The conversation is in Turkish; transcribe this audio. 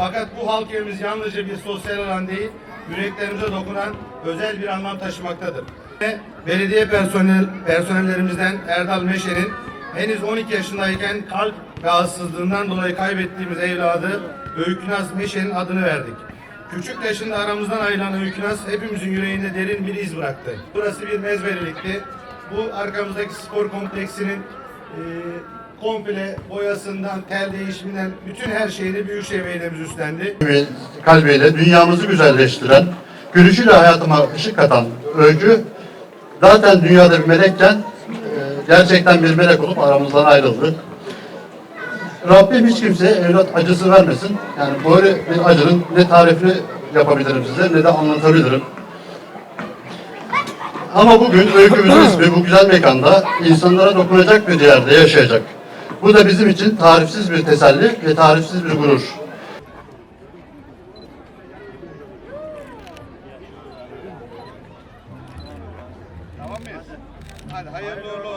Fakat bu halk evimiz yalnızca bir sosyal alan değil, yüreklerimize dokunan özel bir anlam taşımaktadır. Ve Belediye personel, personellerimizden Erdal Meşe'nin henüz 12 yaşındayken kalp rahatsızlığından dolayı kaybettiğimiz evladı Öykünaz Meşe'nin adını verdik. Küçük yaşında aramızdan ayrılan Öykünaz hepimizin yüreğinde derin bir iz bıraktı. Burası bir mezbelilikti. Bu arkamızdaki spor kompleksinin e, komple boyasından, tel değişiminden bütün her şeyini Büyükşehir Belediye'miz üstlendi. kalbiyle dünyamızı güzelleştiren, gülüşüyle hayatıma ışık katan öykü zaten dünyada bir melekken e, gerçekten bir melek olup aramızdan ayrıldı. Rabbim hiç kimseye evlat acısı vermesin. Yani böyle bir acının ne tarifini yapabilirim size ne de anlatabilirim. Ama bugün öykümüzün ismi bu güzel mekanda insanlara dokunacak bir yerde yaşayacak. Bu da bizim için tarifsiz bir teselli ve tarifsiz bir gurur. Tamam mıyız? Hadi hayırlı olsun.